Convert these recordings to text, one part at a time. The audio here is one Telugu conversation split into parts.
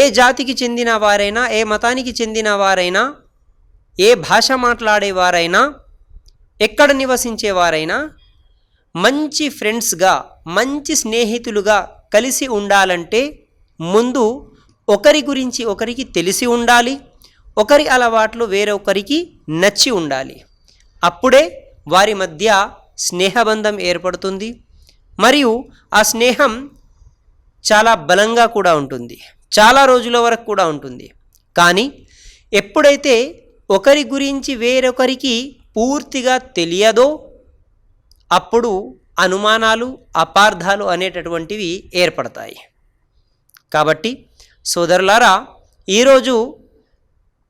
ఏ జాతికి చెందిన వారైనా ఏ మతానికి చెందిన వారైనా ఏ భాష మాట్లాడేవారైనా ఎక్కడ నివసించేవారైనా మంచి ఫ్రెండ్స్గా మంచి స్నేహితులుగా కలిసి ఉండాలంటే ముందు ఒకరి గురించి ఒకరికి తెలిసి ఉండాలి ఒకరి అలవాట్లు వేరొకరికి నచ్చి ఉండాలి. అప్పుడే వారి మధ్య స్నేహబంధం ఏర్పడుతుంది. మరియు ఆ స్నేహం చాలా బలంగా కూడా ఉంటుంది. చాలా రోజుల వరకు కూడా ఉంటుంది. కానీ ఎప్పుడైతే ఒకరి గురించి వేరొకరికి పూర్తిగా తెలియదో అప్పుడు అనుమానాలు అపార్థాలు అనేటటువంటివి ఏర్పడతాయి. కాబట్టి సోదరులారా ఈరోజు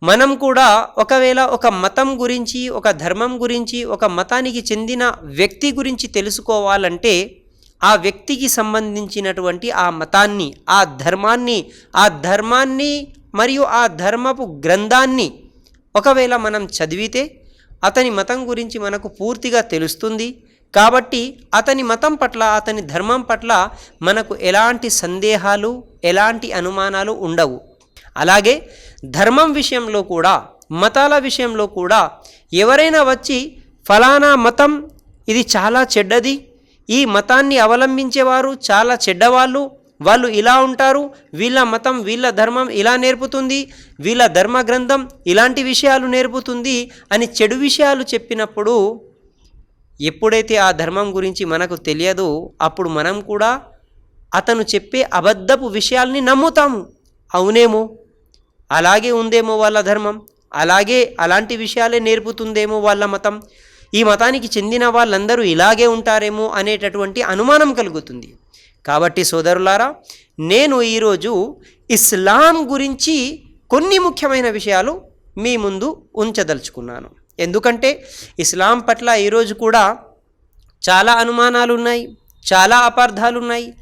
మనం కూడా ఒకవేళ ఒక మతం గురించి ఒక ధర్మం గురించి ఒక మతానికి చెందిన వ్యక్తి గురించి తెలుసుకోవాలంటే ఆ వ్యక్తికి సంబంధించినటువంటి ఆ మతాన్ని ఆ ధర్మాన్ని ఆ ధర్మాన్ని మరియు ఆ ధర్మపు గ్రంథాన్ని ఒకవేళ మనం చదివితే అతని మతం గురించి మనకు పూర్తిగా తెలుస్తుంది. కాబట్టి అతని మతం పట్ల అతని ధర్మం పట్ల మనకు ఎలాంటి సందేహాలు ఎలాంటి అనుమానాలు ఉండవు. అలాగే ధర్మం విషయంలో కూడా మతాల విషయంలో కూడా ఎవరైనా వచ్చి ఫలానా మతం ఇది చాలా చెడ్డది ఈ మతాన్ని అవలంబించేవారు చాలా చెడ్డవాళ్ళు. వాళ్ళు ఇలా ఉంటారు. వీళ్ళ మతం వీళ్ళ ధర్మం ఇలా నేర్పుతుంది. వీళ్ళ ధర్మ గ్రంథం ఇలాంటి విషయాలు నేర్పుతుంది అని చెడు విషయాలు చెప్పినప్పుడు ఎప్పుడైతే ఆ ధర్మం గురించి మనకు తెలియదో అప్పుడు మనం కూడా అతను చెప్పే అబద్ధపు విషయాల్ని నమ్ముతాము. అవునేమో? అలాగే ఉందేమో వాళ్ళ ధర్మం? అలాగే అలాంటి విషయాలే నేర్పుతుందేమో వాళ్ళ మతం? ఈ మతానికి చెందిన వాళ్ళందరూ ఇలాగే ఉంటారేమో అనేటటువంటి అనుమానం కలుగుతుంది. కాబట్టి సోదరులారా నేను ఈరోజు ఇస్లాం గురించి కొన్ని ముఖ్యమైన విషయాలు మీ ముందు ఉంచదలుచుకున్నాను. ఎందుకంటే ఇస్లాం పట్ల ఈరోజు కూడా చాలా అనుమానాలు ఉన్నాయి చాలా అపార్థాలు ఉన్నాయి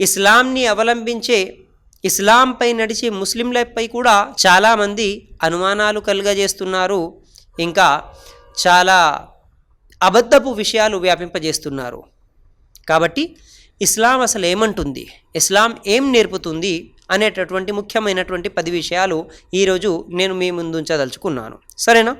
ఇస్లాంని అవలంబించే ఇస్లాంపై నడిచే ముస్లింలపై కూడా చాలామంది అనుమానాలు కలుగజేస్తున్నారు. ఇంకా చాలా అబద్ధపు విషయాలు వ్యాపింపజేస్తున్నారు. కాబట్టి ఇస్లాం అసలు ఏమంటుంది? ఇస్లాం ఏం నేర్పుతుంది? అనేటటువంటి ముఖ్యమైనటువంటి పది విషయాలు ఈరోజు నేను మీ ముందు ఉంచదలుచుకున్నాను. సరేనా?